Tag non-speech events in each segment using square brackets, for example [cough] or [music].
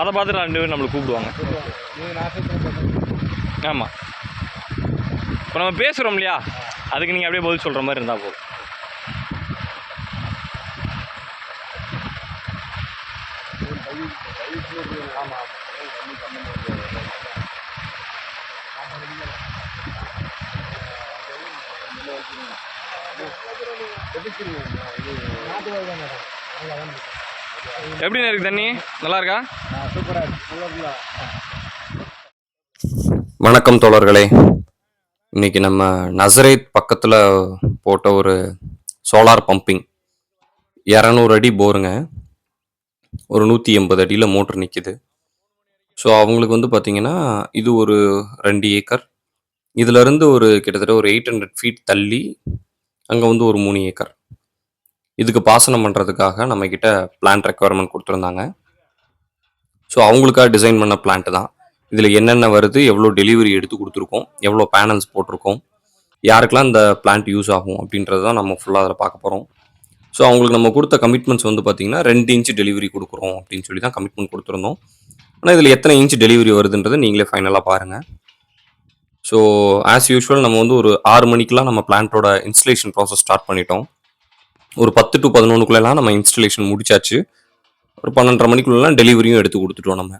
அதை பார்த்துட்டு ரெண்டு பேரும் நம்மளை கூப்பிடுவாங்க. ஆமாம் இப்போ நம்ம பேசுகிறோம் இல்லையா? அதுக்கு நீங்கள் அப்படியே பதில் சொல்கிற மாதிரி இருந்தால் போதும். நாட்டு எப்படிண்ணே இருக்கு தண்ணி? நல்லா இருக்கா வணக்கம் தோழர்களே. இன்னைக்கு நம்ம நசரேத் பக்கத்தில் போட்ட ஒரு சோலார் பம்பிங். இரநூறு அடி போருங்க. ஒரு நூற்றி எண்பது அடியில் மோட்ரு நிற்கிது ஸோ அவங்களுக்கு வந்து பார்த்தீங்கன்னா இது ஒரு ரெண்டு ஏக்கர். இதிலிருந்து ஒரு கிட்டத்தட்ட ஒரு எயிட் ஹண்ட்ரட் ஃபீட் தள்ளி அங்கே வந்து ஒரு மூணு ஏக்கர். இதுக்கு பாசனம் பண்ணுறதுக்காக நம்மக்கிட்ட பிளான்ட் ரெக்குவயர்மெண்ட் கொடுத்துருந்தாங்க. ஸோ அவங்களுக்காக டிசைன் பண்ண பிளான்ட் தான். இதில் என்னென்ன வருது எவ்வளோ டெலிவரி எடுத்து கொடுத்துருக்கோம் எவ்வளோ பேனல்ஸ் போட்டிருக்கோம் யாருக்கெல்லாம் இந்த பிளான்ட் யூஸ் ஆகும் அப்படின்றது தான் நம்ம ஃபுல்லாக அதில் பார்க்க போகிறோம் ஸோ அவங்களுக்கு நம்ம கொடுத்த கமிட்மெண்ட்ஸ் வந்து பார்த்தீங்கன்னா ரெண்டு இன்ச்சு டெலிவரி கொடுக்குறோம் அப்படின்னு சொல்லி தான் கமிட்மெண்ட் கொடுத்துருந்தோம். ஆனால் இதில் எத்தனை இன்ச் டெலிவரி வருதுன்றதை நீங்களே ஃபைனலாக பாருங்கள் ஸோ ஆஸ் யூஷுவல் நம்ம வந்து ஒரு ஆறு மணிக்கெலாம் நம்ம பிளான்ட்டோட இன்ஸ்டலேஷன் ப்ராசஸ் ஸ்டார்ட் பண்ணிட்டோம். ஒரு பத்து டு பதினொன்றுக்குள்ளெல்லாம் நம்ம இன்ஸ்டலேஷன் முடிச்சாச்சு. ஒரு பன்னெண்டரை மணிக்குள்ளெல்லாம் டெலிவரியும் எடுத்து கொடுத்துட்டோம் நம்ம.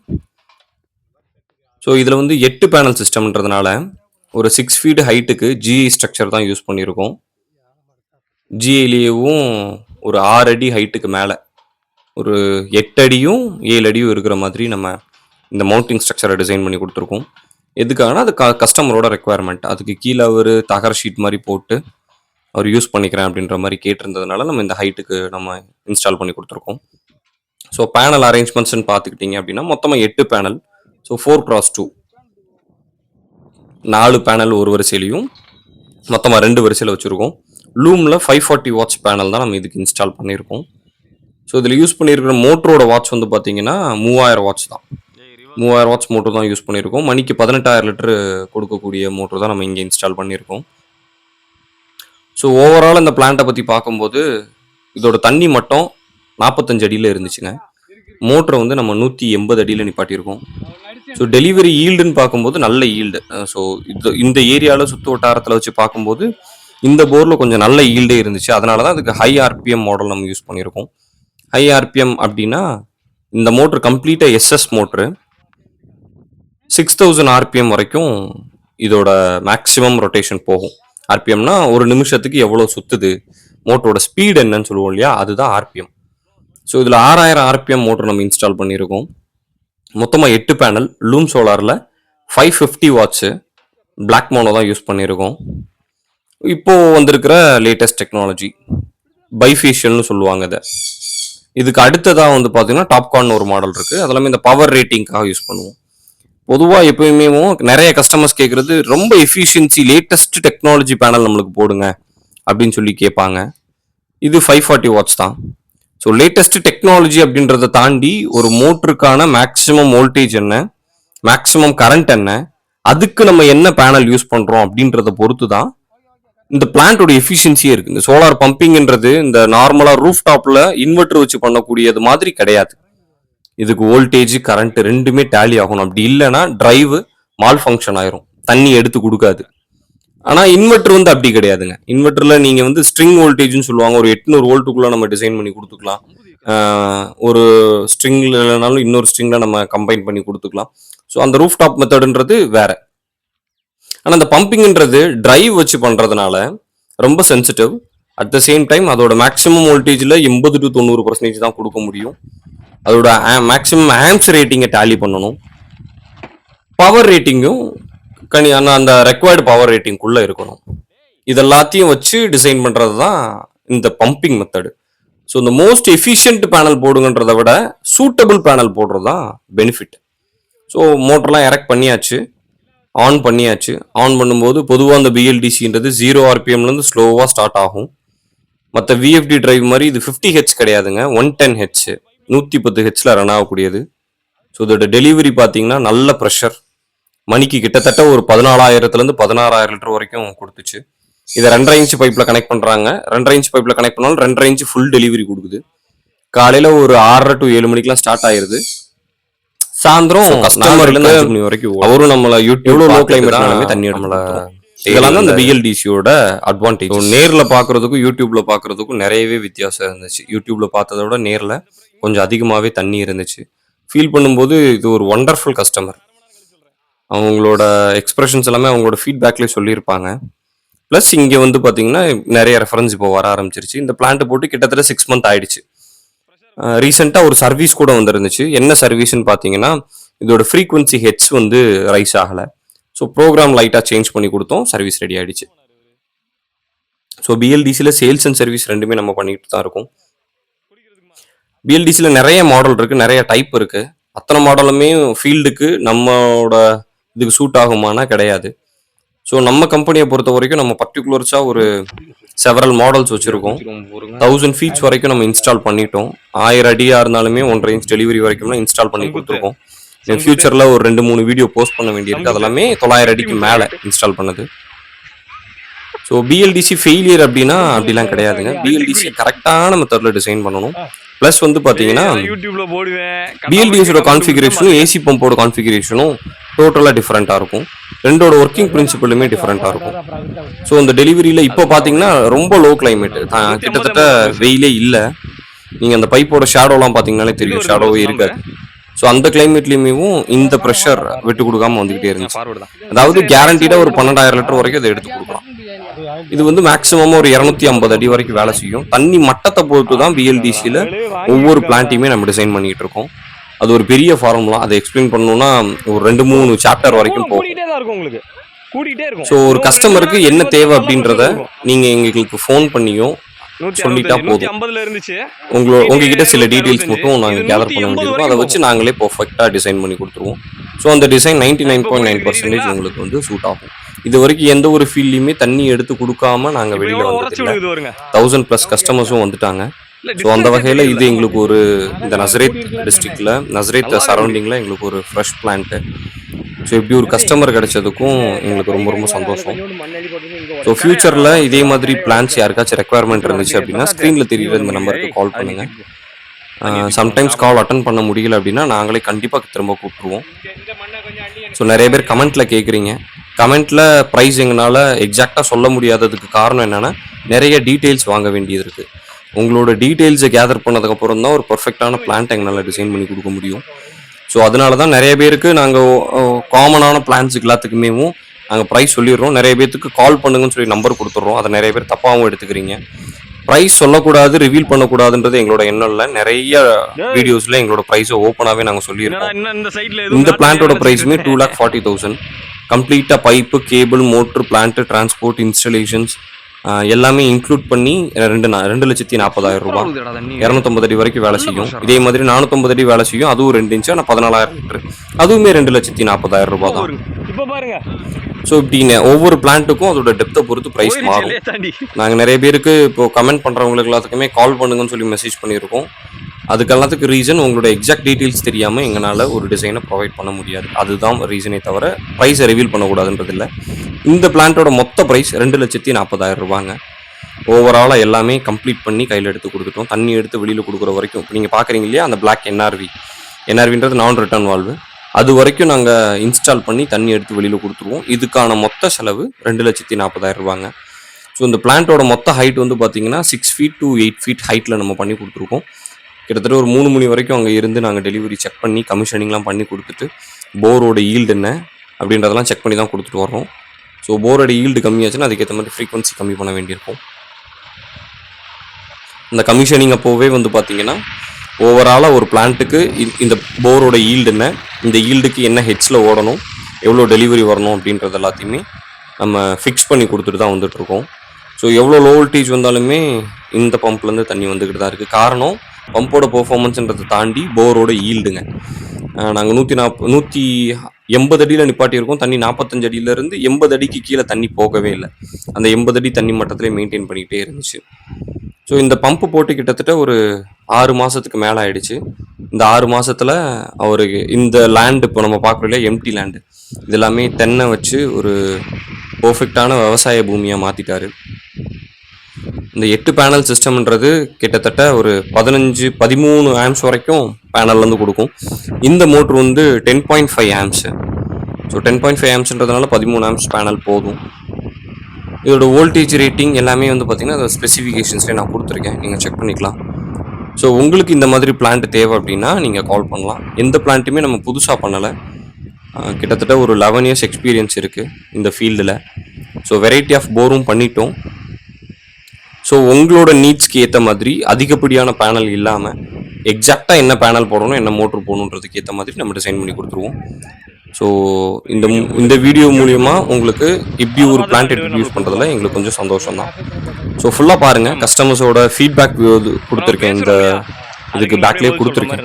ஸோ இதில் வந்து எட்டு பேனல் சிஸ்டம்ன்றதுனால ஒரு சிக்ஸ் ஃபீட் ஹைட்டுக்கு ஜிஐ ஸ்ட்ரக்சர் தான் யூஸ் பண்ணியிருக்கோம். ஜிஐலேயும் ஒரு ஆறு அடி ஹைட்டுக்கு மேலே. ஒரு எட்டு அடியும் ஏழு அடியும் இருக்கிற மாதிரி நம்ம இந்த மவுண்டிங் ஸ்ட்ரக்சரை டிசைன் பண்ணி கொடுத்துருக்கோம். எதுக்காகனா அது க கஸ்டமரோட ரெக்குவயர்மெண்ட் அதுக்கு கீழே ஒரு தகர ஷீட் மாதிரி போட்டு அவர் யூஸ் பண்ணிக்கிறேன் அப்படின்ற மாதிரி கேட்டிருந்ததுனால நம்ம இந்த ஹைட்டுக்கு நம்ம இன்ஸ்டால் பண்ணி கொடுத்துருக்கோம். ஸோ பேனல் அரேஞ்ச்மெண்ட்ஸ்னு பார்த்துக்கிட்டிங்க அப்படின்னா மொத்தமாக எட்டு panel so four cross two நாலு பேனல் ஒரு வரிசையிலையும் மொத்தமாக ரெண்டு வரிசையில் வச்சுருக்கோம். லூமில் ஃபைவ் ஃபார்ட்டி வாட்ச் பேனல் தான் நம்ம இதுக்கு இன்ஸ்டால் பண்ணியிருக்கோம். ஸோ இதில் யூஸ் பண்ணியிருக்கிற மோட்டரோட வாட்ச் வந்து பார்த்தீங்கன்னா மூவாயிரம் வாட்ச் தான். மூவாயிரம் வாட்ச் மோட்டர் தான் யூஸ் பண்ணியிருக்கோம். மணிக்கு பதினெட்டாயிரம் லிட்டரு கொடுக்கக்கூடிய மோட்டர் தான் நம்ம இங்கே இன்ஸ்டால் பண்ணியிருக்கோம். ஸோ ஓவரால் இந்த பிளான்ட்டை பற்றி பார்க்கும்போது இதோட தண்ணி மட்டும் நாற்பத்தஞ்சு அடியில் இருந்துச்சுங்க. மோட்டரை வந்து நம்ம நூற்றி எண்பது அடியில் நிப்பாட்டியிருக்கோம். ஸோ டெலிவரி ஈல்டுன்னு பார்க்கும்போது நல்ல ஈல்டு ஸோ இது இந்த ஏரியாவில் சுற்று வட்டாரத்தில் வச்சு பார்க்கும்போது இந்த போரில் கொஞ்சம் நல்ல ஈல்டே இருந்துச்சு. அதனால தான் அதுக்கு ஹை ஆர்பிஎம் மாடல் நம்ம யூஸ் பண்ணியிருக்கோம். ஹை ஆர்பிஎம் அப்படின்னா இந்த மோட்ரு கம்ப்ளீட்டாக SS motor six thousand RPM வரைக்கும் இதோட மேக்ஸிமம் ரொட்டேஷன் போகும். ஆர்பிஎம்னா ஒரு நிமிஷத்துக்கு எவ்வளோ சுத்துது? மோட்டரோட ஸ்பீடு என்னன்னு சொல்லுவோம் இல்லையா? அதுதான் ஆர்பிஎம். ஸோ இதில் ஆறாயிரம் ஆர்பிஎம் மோட்டர் நம்ம இன்ஸ்டால் பண்ணியிருக்கோம். மொத்தமாக எட்டு panel loom சோலாரில் five fifty watts black mono தான் யூஸ் பண்ணியிருக்கோம். இப்போது வந்திருக்கிற லேட்டஸ்ட் டெக்னாலஜி பைஃபேஷியல்னு சொல்லுவாங்க இதை. இதுக்கு அடுத்ததாக வந்து பார்த்தீங்கன்னா டாப்கான் ஒரு மாடல் இருக்குது அதெல்லாமே இந்த பவர் ரேட்டிங்காக யூஸ் பண்ணுவோம். பொதுவாக எப்பயுமே நிறைய கஸ்டமர்ஸ் கேட்குறது ரொம்ப எஃபிஷியன்சி லேட்டஸ்ட் டெக்னாலஜி பேனல் நம்மளுக்கு போடுங்க அப்படின்னு சொல்லி கேட்பாங்க. இது ஃபைவ் ஃபார்ட்டி வாட்ஸ் தான். ஸோ லேட்டஸ்ட் டெக்னாலஜி அப்படின்றத தாண்டி ஒரு மோட்டருக்கான மேக்ஸிமம் வோல்டேஜ் என்ன மேக்ஸிமம் கரண்ட் என்ன அதுக்கு நம்ம என்ன பேனல் யூஸ் பண்ணுறோம் அப்படின்றத பொறுத்து தான் இந்த பிளான்ட்டோட எஃபிஷியன்சியே இருக்குது இந்த சோலார் பம்பிங்ன்றது இந்த நார்மலாக ரூஃப் டாப்பில் இன்வெர்டர் வச்சு பண்ணக்கூடியது மாதிரி கிடையாது. இதுக்கு வோல்டேஜ் கரண்ட் ரெண்டுமே டேலி ஆகணும். அப்படி இல்லைன்னா டிரைவ் மால் ஃபங்க்ஷன் ஆயிரும். தண்ணி எடுத்து கொடுக்காது. ஆனால் இன்வெர்டர் வந்து அப்படி கிடையாதுங்க. இன்வெர்டரில் நீங்கள் வந்து ஸ்ட்ரிங் வோல்டேஜ்னு சொல்லுவாங்க. ஒரு எட்நூறு வோல்ட்டுக்குள்ள நம்ம டிசைன் பண்ணி கொடுத்துக்கலாம். ஒரு ஸ்ட்ரிங்கில் இல்லைனாலும் இன்னொரு ஸ்ட்ரிங்கில் நம்ம கம்பைன் பண்ணி கொடுத்துக்கலாம். ஸோ அந்த ரூஃப் டாப் மெத்தடுன்றது வேற. ஆனால் அந்த பம்பிங்ன்றது டிரைவ் வச்சு பண்ணுறதுனால ரொம்ப sensitive at the same time அதோட மேக்ஸிமம் வோல்டேஜில் எண்பது டு தொண்ணூறு பர்சன்டேஜ் தான் கொடுக்க முடியும். அதோட மேக்ஸிமம் ஆம்ஸ் ரேட்டிங்கை டேலி பண்ணணும். பவர் ரேட்டிங்கும் கனி அந்த அந்த ரெக்வயர்டு பவர் ரேட்டிங்குள்ளே இருக்கணும். இது எல்லாத்தையும் வச்சு டிசைன் பண்ணுறது தான் இந்த பம்பிங் மெத்தடு ஸோ இந்த மோஸ்ட் எஃபிஷியன்ட் பேனல் போடுங்கன்றதை விட சூட்டபிள் பேனல் போடுறது தான் பெனிஃபிட் ஸோ மோட்டர்லாம் எரெக்ட் பண்ணியாச்சு ஆன் பண்ணியாச்சு. ஆன் பண்ணும்போது பொதுவாக அந்த பிஎல்டிசின்றது ஜீரோ ஆர்பிஎம்லேருந்து ஸ்லோவாக ஸ்டார்ட் ஆகும். மற்ற விஎஃப்டி டிரைவ் மாதிரி இது ஃபிஃப்டி ஹெச் கிடையாதுங்க ஒன் டென் ஹெச் நூற்றி பத்து ஹெச்சில் ரன் ஆகக்கூடியது. ஸோ இதோட டெலிவரி பார்த்தீங்கன்னா நல்ல ப்ரெஷர் மணிக்கு கிட்டத்தட்ட ஒரு பதினாலாயிரத்துலேருந்து பதினாறாயிரம் லிட்டர் வரைக்கும் கொடுத்துச்சு. இதை ரெண்டரை இன்ச் பைப்பில் கனெக்ட் பண்ணுறாங்க ரெண்டரை இன்ச் பைப்பில் கனெக்ட் பண்ணாலும் ரெண்டரை இன்ச் ஃபுல் டெலிவரி கொடுக்குது. காலையில் ஒரு ஆறரை டு ஏழு மணிக்கெலாம் ஸ்டார்ட் ஆயிருது. சாயந்தரம் கஸ்டமர்ல கஸ்டமருக்கு அஞ்சு மணி வரைக்கும். அவரும் நம்மள யூடியூப் எவ்வளவு லோ கிளைமேட்னாலுமே தண்ணி நம்மள. இதெல்லாம் தான் இந்த பிஎல்டிசியோட அட்வான்டேஜ் நேர்ல பாக்குறதுக்கும் யூடியூப்ல பாக்குறதுக்கும் நிறையவே வித்தியாசம் இருந்துச்சு. யூடியூப்ல பார்த்ததை விட நேர்ல. கொஞ்சம் அதிகமாகவே தண்ணி இருந்துச்சு. ஃபீல் பண்ணும்போது இது ஒரு ஒண்டர்ஃபுல் கஸ்டமர் அவங்களோட எக்ஸ்பிரஷன்ஸ் எல்லாமே அவங்களோட ஃபீட்பேக்லேயே சொல்லியிருப்பாங்க. ப்ளஸ் இங்கே வந்து பார்த்தீங்கன்னா நிறைய ரெஃபரன்ஸ் இப்போ வர ஆரம்பிச்சிருச்சு. இந்த பிளான்ட் போட்டு கிட்டத்தட்ட சிக்ஸ் மந்த் ஆயிடுச்சு. ரீசெண்டாக ஒரு சர்வீஸ் கூட வந்துருந்துச்சு. என்ன சர்வீஸ்னு பார்த்தீங்கன்னா இதோட ஃப்ரீக்குவன்சி ஹெட்ஸ் வந்து ரைஸ் ஆகலை. ஸோ ப்ரோக்ராம் லைட்டாக சேஞ்ச் பண்ணி கொடுத்தோம். சர்வீஸ் ரெடி ஆகிடுச்சு ஸோ பிஎல்டிசியில் சேல்ஸ் அண்ட் சர்வீஸ் ரெண்டுமே நம்ம பண்ணிட்டு தான் இருக்கோம். பிஎல்டிசியில் நிறைய மாடல் இருக்குது நிறைய டைப் இருக்குது அத்தனை மாடலுமே ஃபீல்டுக்கு நம்மளோட இதுக்கு சூட் ஆகுமானா கிடையாது. ஸோ நம்ம கம்பெனியை பொறுத்த வரைக்கும் நம்ம பர்டிகுலர்ஸாக ஒரு செவரல் மாடல்ஸ் வச்சுருக்கோம். தௌசண்ட் ஃபீட்ஸ் வரைக்கும் நம்ம இன்ஸ்டால் பண்ணிட்டோம். ஆயிரம் அடியாக இருந்தாலுமே ஒன்றரை இன்ச் டெலிவரி வரைக்கும் இன்ஸ்டால் பண்ணி கொடுத்துருக்கோம். ஃபியூச்சரில் ஒரு ரெண்டு மூணு வீடியோ போஸ்ட் பண்ண வேண்டியிருக்கு. அதெல்லாமே தொள்ளாயிரம் அடிக்கு மேலே இன்ஸ்டால் பண்ணது. ஸோ பிஎல்டிசி ஃபெயிலியர் அப்படின்னா அப்படிலாம் கிடையாதுங்க. பிஎல்டிசி கரெக்டான மெத்தடில் டிசைன் பண்ணணும். ப்ளஸ் வந்து பார்த்தீங்கன்னா யூடியூப்ல போடுவேன். பிஎல்டிஎஸோட கான்ஃபிகரேஷனும் ஏசி பம்போட கான்ஃபிகரேஷனும் டோட்டலாக டிஃப்ரெண்ட்டாக இருக்கும். ரெண்டோட ஒர்க்கிங் பிரின்சிபலுமே டிஃப்ரெண்ட்டாக இருக்கும். ஸோ இந்த டெலிவரியில் இப்போ பார்த்தீங்கன்னா ரொம்ப லோ கிளைமேட் கிட்டத்தட்ட வெயிலே இல்லை. நீங்கள் அந்த பைப்போட ஷேடோலாம் பார்த்தீங்கன்னாலே தெரியும். ஷேடோவே இருக்காது. ஸோ அந்த கிளைமேட்லேயுமே இந்த ப்ரெஷர் விட்டு கொடுக்காம வந்துகிட்டே இருந்துச்சு. அதாவது கேரண்டீடாக ஒரு பன்னெண்டாயிரம் லிட்டர் வரைக்கும் இதை எடுத்து கொடுக்கலாம். இது வந்து மேக்ஸிமம் ஒரு இரநூத்தி ஐம்பது அடி வரைக்கும் வேலை செய்யும். தண்ணி மட்டத்தை பொறுத்து தான் பிஎல்டிசியில் ஒவ்வொரு பிளான்ட்டையுமே நம்ம டிசைன் பண்ணிட்டு இருக்கோம். அது ஒரு பெரிய ஃபார்முலா அதை எக்ஸ்பிளைன் பண்ணணும்னா ஒரு ரெண்டு மூணு சாப்டர் வரைக்கும் போகும். ஸோ ஒரு கஸ்டமருக்கு என்ன தேவை அப்படின்றத நீங்க எங்களுக்கு ஃபோன் பண்ணியோ சொல்லிட்டா போதும். உங்களோட உங்ககிட்ட சில டீடைல்ஸ் மட்டும் நாங்கள் கேதர் பண்ண வேண்டியிருக்கும் அதை வச்சு நாங்களே பர்ஃபெக்டாக டிசைன் பண்ணி கொடுத்துருவோம். ஸோ அந்த design ninety nine point nine percentage உங்களுக்கு வந்து சூட் ஆகும். இது வரைக்கும் எந்த ஒரு ஃபீல்ட்லையுமே தண்ணி எடுத்து கொடுக்காம நாங்கள் வெளியில் வருங்க தௌசண்ட் ப்ளஸ் கஸ்டமர்ஸும் வந்துட்டாங்க. ஸோ அந்த வகையில் இது எங்களுக்கு ஒரு இந்த நசரேத் டிஸ்ட்ரிக்ட்ல நசரேத் சரௌண்டிங்கில் எங்களுக்கு ஒரு ஃப்ரெஷ் பிளான்ட்டு ஸோ இப்படி ஒரு கஸ்டமர் கிடைச்சதுக்கும் எங்களுக்கு ரொம்ப ரொம்ப சந்தோஷம். ஸோ ஃபியூச்சரில் இதே மாதிரி பிளான்ஸ் யாருக்காச்சும் ரெக்குவயர்மெண்ட் இருந்துச்சு அப்படின்னா ஸ்க்ரீனில் தெரியுற இந்த நம்பருக்கு கால் பண்ணுங்க. சம்டைம்ஸ் கால் அட்டன் பண்ண முடியல அப்படின்னா நாங்களே கண்டிப்பாக திரும்ப கூப்பிட்ருவோம் ஸோ நிறைய பேர் கமெண்ட்ல கேட்குறீங்க கமெண்ட்ல ப்ரைஸ் எங்களால் எக்ஸாக்டாக சொல்ல முடியாததுக்கு காரணம் என்னன்னா நிறைய டீட்டெயில்ஸ் வாங்க வேண்டியது இருக்கு. உங்களோட டீட்டெயில்ஸை கேதர் பண்ணதுக்கப்புறம் தான் ஒரு பர்ஃபெக்டான பிளான்ட் எங்களால் டிசைன் பண்ணி கொடுக்க முடியும். ஸோ அதனால தான் நிறைய பேருக்கு நாங்கள் காமனான பிளான்ஸுக்கு எல்லாத்துக்குமே நாங்கள் ப்ரைஸ் சொல்லிடுறோம். நிறைய பேர்த்துக்கு கால் பண்ணுங்கன்னு சொல்லி நம்பர் கொடுத்துட்றோம். அதை நிறைய பேர் தப்பாகவும் எடுத்துக்கிறீங்க. ப்ரைஸ் சொல்லக்கூடாது ரிவீல் பண்ணக்கூடாதுன்றது எங்களோட எண்ணம் இல்லை. நிறைய வீடியோஸில் எங்களோட ப்ரைஸை ஓப்பனாகவே நாங்கள் சொல்லியிருக்கோம். இந்த பிளான்ட்டோட ப்ரைஸுமே டூ லேக் ஃபார்ட்டி தௌசண்ட் கம்ப்ளீட்டாக pipe cable motor plant transport installations எல்லாமே இன்க்ளூட் பண்ணி ரெண்டு ரெண்டு லட்சத்தி நாற்பதாயிரம் ரூபாய். இரநூத்தம்பது அடி வரைக்கும் வேலை செய்யும். இதே மாதிரி நானூற்றம்பது அடி வேலை செய்யும். அதுவும் ரெண்டு இன்ச்சு ஆனால் பதினாலாயிரம் லிட்டர். அதுவுமே ரெண்டு லட்சத்தி நாற்பதாயிரம் ரூபாய் தான். இப்ப பாருங்க. ஸோ இப்படி நெ- ஒவ்வொரு பிளான்ட்டுக்கும் அதோட டெப்த்தை பொறுத்து ப்ரைஸ் மாறும். நாங்கள் நிறைய பேருக்கு இப்போ கமெண்ட் பண்ணுறவங்களுக்கு எல்லாத்துக்குமே கால் பண்ணுங்கன்னு சொல்லி மெசேஜ் பண்ணியிருக்கோம். அதுக்கு ரீசன் உங்களோட எக்ஸாக்ட் டீட்டெயில்ஸ் தெரியாமல் எங்களால் ஒரு டிசைனை ப்ரொவைட் பண்ண முடியாது. அதுதான் ரீசனே தவிர ப்ரைஸை ரிவீல் பண்ணக்கூடாதுன்றது இல்லை. இந்த பிளான்ட்டோட மொத்த ப்ரைஸ் ரெண்டு லட்சத்தி நாற்பதாயிரம் ரூபாங்க. ஓவராலாக எல்லாமே கம்ப்ளீட் பண்ணி கையில் எடுத்து கொடுத்துட்டோம். தண்ணி எடுத்து வெளியில் கொடுக்குற வரைக்கும் இப்போ நீங்கள் பார்க்குறீங்க இல்லையா அந்த பிளாக் என்ஆர்வி என்ஆர்வின்றது நான் ரிட்டர்ன் வால்வு அது வரைக்கும் நாங்கள் இன்ஸ்டால் பண்ணி தண்ணி எடுத்து வெளியில் கொடுத்துருவோம். இதுக்கான மொத்த செலவு ரெண்டு லட்சத்தி நாற்பதாயிரம் ரூபாங்க. ஸோ இந்த பிளான்ட்டோட மொத்த ஹைட் வந்து பார்த்தீங்கன்னா six feet to eight feet ஹைட்டில் நம்ம பண்ணி கொடுத்துருக்கோம். கிட்டத்தட்ட ஒரு மூணு மணி வரைக்கும் அங்கே இருந்து நாங்கள் டெலிவரி செக் பண்ணி கமிஷனிங்லாம் பண்ணி கொடுத்துட்டு போரோட ஈல்டு என்ன அப்படின்றதெல்லாம் செக் பண்ணி தான் கொடுத்துட்டு வரோம் ஸோ போரோட ஈல்டு கம்மியாச்சுன்னா அதுக்கேற்ற மாதிரி ஃப்ரீக்வன்சி கம்மி பண்ண வேண்டியிருக்கும். இந்த கமிஷனிங் அப்போவே வந்து பார்த்தீங்கன்னா ஓவராலாக ஒரு பிளான்ட்டுக்கு இந்த போரோட ஈல்டு என்ன இந்த ஈல்டுக்கு என்ன ஹெட்ஸில் ஓடணும் எவ்வளோ டெலிவரி வரணும் அப்படின்றது எல்லாத்தையுமே நம்ம ஃபிக்ஸ் பண்ணி கொடுத்துட்டு தான் வந்துட்டுருக்கோம் ஸோ எவ்வளோ லோ வோல்டேஜ் வந்தாலுமே இந்த பம்ப்லேருந்து தண்ணி வந்துக்கிட்டு தான் இருக்குது காரணம் பம்போட பர்ஃபார்மன்ஸ்ன்றதை தாண்டி போரோட ஈல்டுங்க. நாங்கள் நூற்றி நாற்ப நூற்றி எண்பது அடியில் நிப்பாட்டியிருக்கோம். தண்ணி நாற்பத்தஞ்சு அடியிலேருந்து எண்பது அடிக்கு கீழே தண்ணி போகவே இல்லை. அந்த எண்பது அடி தண்ணி மட்டத்திலே மெயின்டைன் பண்ணிக்கிட்டே இருந்துச்சு. ஸோ இந்த பம்பு போட்டு கிட்டத்தட்ட ஒரு ஆறு மாதத்துக்கு மேலே ஆயிடுச்சு. இந்த ஆறு மாதத்தில் அவருக்கு இந்த லேண்டு இப்போ நம்ம பார்க்குறோம் இல்லையா? எம்டி லேண்டு இது எல்லாமே தென்னை வச்சு ஒரு பர்ஃபெக்டான விவசாய பூமியாக மாற்றிட்டாரு இந்த எட்டு பேனல் சிஸ்டம்ன்றது கிட்டத்தட்ட ஒரு பதினஞ்சு பதிமூணு ஆம்ஸ் வரைக்கும் பேனல்லேருந்து கொடுக்கும். இந்த மோட்ரு வந்து ten point five amps so ten point five ஆம்ஸ்ன்றதுனால பதிமூணு ஆம்ஸ் பேனல் போதும். இதோட வோல்டேஜ் ரேட்டிங் எல்லாமே வந்து பார்த்தீங்கன்னா அந்த ஸ்பெசிஃபிகேஷன்ஸ்லேயே நான் கொடுத்துருக்கேன். நீங்கள் செக் பண்ணிக்கலாம். ஸோ உங்களுக்கு இந்த மாதிரி பிளான்ட் தேவை அப்படின்னா நீங்கள் கால் பண்ணலாம். எந்த பிளான்ட்டுமே நம்ம புதுசாக பண்ணலை. கிட்டத்தட்ட ஒரு லெவன் இயர்ஸ் எக்ஸ்பீரியன்ஸ் இருக்குது இந்த ஃபீல்டில் ஸோ வெரைட்டி ஆஃப் போரும் பண்ணிட்டோம். ஸோ உங்களோட நீட்ஸ்க்கு ஏற்ற மாதிரி அதிகப்படியான பேனல் இல்லாமல் எக்ஸாக்டாக என்ன பேனல் போடணும் என்ன மோட்ரு போடணுன்றதுக்கு ஏற்ற மாதிரி நம்ம டிசைன் பண்ணி கொடுத்துருவோம். ஸோ இந்த இந்த வீடியோ மூலியமா உங்களுக்கு இப்படி ஒரு பிளான்ட் இன்ட்ரடியூஸ் யூஸ் பண்ணுறதுல எங்களுக்கு கொஞ்சம் சந்தோஷம் தான் ஸோ ஃபுல்லாக பாருங்கள் கஸ்டமர்ஸோட ஃபீட்பேக் கொடுத்துருக்கேன். இந்த இதுக்கு பேக்லேயே கொடுத்துருக்கேன்.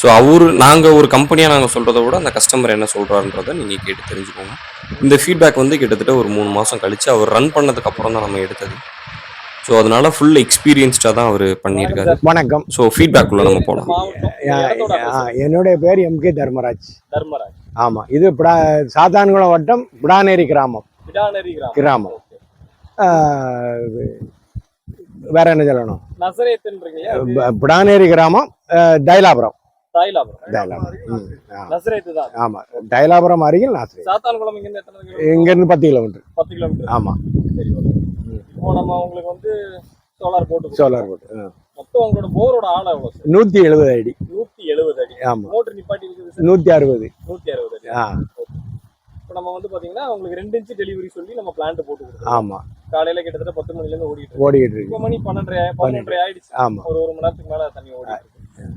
ஸோ அவர் நாங்கள் ஒரு கம்பெனியாக நாங்கள் சொல்கிறத விட அந்த கஸ்டமர் என்ன சொல்கிறாருன்றதை நீங்கள் கேட்டு தெரிஞ்சுக்கோங்க. இந்த ஃபீட்பேக் வந்து கிட்டத்தட்ட ஒரு மூணு மாதம் கழித்து அவர் ரன் பண்ணதுக்கு அப்புறம் தான் நம்ம எடுத்தது. ஸோ அதனால ஃபுல் எக்ஸ்பீரியன்ஸ்டாக தான் அவர் பண்ணியிருக்காரு. வணக்கம். ஸோ ஃபீட்பேக் உள்ள நம்ம போகலாம் ஆ, என்னுடைய பேர் எம் கே தர்மராஜ். தர்மராஜ். ஆமாம் இது பிடா சாத்தான்குளம் வட்டம் பிடானேரி கிராமம். கிராமம். வேற என்ன சொல்லணும்? பிடானேரி கிராமம் தைலாபுரம். தாய்லாபுரம். தைலாபுரம் ம், ஆ. நசரேத்து தான். ஆமாம் தைலாபுரம் அருகில் நாசிரி சாத்தான்குளம் இங்க இருந்து எத்தனை கிலோமீட்டர்? பத்து கிலோமீட்டர். பத்து கிலோமீட்டர். ஆமாம் சரி ஓகே. இப்போ நம்ம உங்களுக்கு வந்து சோலார் போட்டு சோலார் போட்டு. மொத்தம் உங்களோட போரோட ஆழம் எவ்வளவு சார்? நூற்றி எழுபது அடி. நூத்தி எழுபது அடி. ஆமாம் மோட்டர் நிப்பாட்டி இருக்குது நூற்றி அறுபது. நூத்தி அறுபது அடி. ஆ. இப்போ நம்ம வந்து பாத்தீங்கன்னா உங்களுக்கு ரெண்டு இன்ச்சு டெலிவரி சொல்லி நம்ம பிளான்ட் போட்டு கொடுக்குறோம். ஆமாம் காலையில கிட்டத்தட்ட பத்து மணில இருந்து ஓடிட்டு இருக்கு. ஓடிக்கிட்டு இருக்கு. இப்போ மணி பன்னெண்டரை பதினொன்றரை ஆயிடுச்சு. ஆமாம் ஒரு ஒரு மணி நேரத்துக்கு மேல தண்ணி ஓடிட்டு இருக்கு.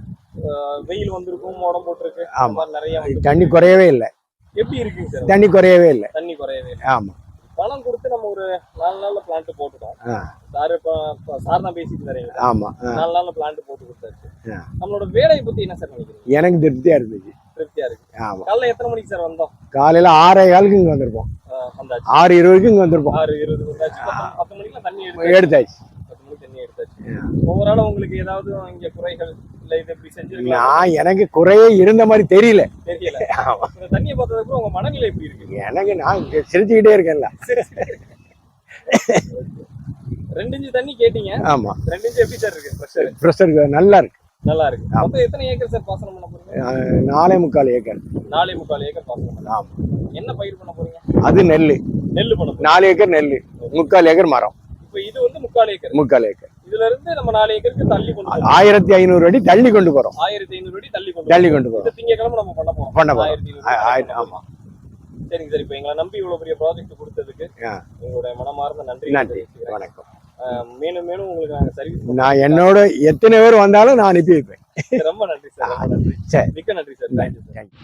வெயில் வந்திருக்கும் மோடம் போட்டிருக்கு ஆமா. நிறைய தண்ணி குறையவே இல்லை. எப்படி இருக்குங்க சார்? தண்ணி குறையவே இல்லை. தண்ணி குறையவே இல்லை. ஆமாம் பணம் கொடுத்து நம்ம ஒரு நாலு நாள்ல பிளான்ட் போட்டுட்டோம். சார் இப்போ சார் தான் பேசிட்டு தரீங்க ஆமாம் ஆ. நாலு நாள்ல பிளான்ட் போட்டு கொடுத்தாச்சு. நம்மளோட வேலையை பத்தி என்ன சார் நினைக்கிறீங்க? எனக்கு திருப்தியாக இருந்துச்சு. திருப்தியா இருக்கு. ஆமாம் காலைல எத்தனை மணிக்கு சார் வந்தோம்? காலையில் ஆறே காலுக்கு இங்கே வந்திருப்போம். ஆறு இருபதுக்கு இங்கே வந்திருப்போம். ஆறு இருபது எடுத்தாச்சு. ஆளும் உங்களுக்கு ஏதாவது இங்க குறைகள் இல்ல இது இப்படி செஞ்சு நான் எனக்கு குறையே இருந்த மாதிரி தெரியல. தெரியல. [laughs] இந்த தண்ணியை பார்த்ததுக்கு உங்க மனநிலை எப்படி இருக்கு? எனக்கு நான் சிரிச்சுக்கிட்டே இருக்கேன்ல. [laughs] ரெண்டு இன்ச்சு தண்ணி கேட்டீங்க. ஆமாம் ரெண்டு இன்ச்சு எப்படி சார் இருக்கு? ப்ரெஷர் ப்ரெஷர் நல்லா இருக்கு. நல்லா இருக்கு. மொத்தம் எத்தனை ஏக்கர் சார் பாசனம் பண்ண போறீங்க? நாலே முக்கால் ஏக்கர். நாலே முக்கால் ஏக்கர் பாசனம் பண்ண ஆமாம் என்ன பயிர் பண்ண போறீங்க? அது நெல் நெல்லு பண்ண நாலு ஏக்கர் நெல் முக்கால் ஏக்கர் மரம். இப்போ இது வந்து முக்கால் ஏக்கர். முக்கால் ஏக்கர். இதுல இருந்து நம்ம நாலு ஏக்கருக்கு தள்ளி கொண்டு போறோம். ஆயிரத்தி ஐநூறு அடி தள்ளி கொண்டு போகிறோம் ஆயிரத்தி ஐநூறு அடி தள்ளி கொண்டு தள்ளி கொண்டு இந்த திங்கக்கிழமை நம்ம பண்ண போறோம். பண்ண போறோம். ஆயிரத்தி ஐநூறு ஆ- அடி ஆயிரத்தி- பண்ண போறோம். சரிங்க சார். இப்போ எங்களை நம்பி இவ்வளவு பெரிய ப்ராஜெக்ட் கொடுத்ததுக்கு. உங்களுடைய மனமார்ந்த நன்றி. நன்றி வணக்கம். மேலும் மேலும் உங்களுக்கு நாங்க சர்வீஸ் நான் என்னோட எத்தனை பேர் வந்தாலும் நான் அனுப்பி வைப்பேன். ரொம்ப நன்றி சார் நன்றி. சரி. மிக்க நன்றி சார் தேங்க்யூ சார் தேங்க்யூ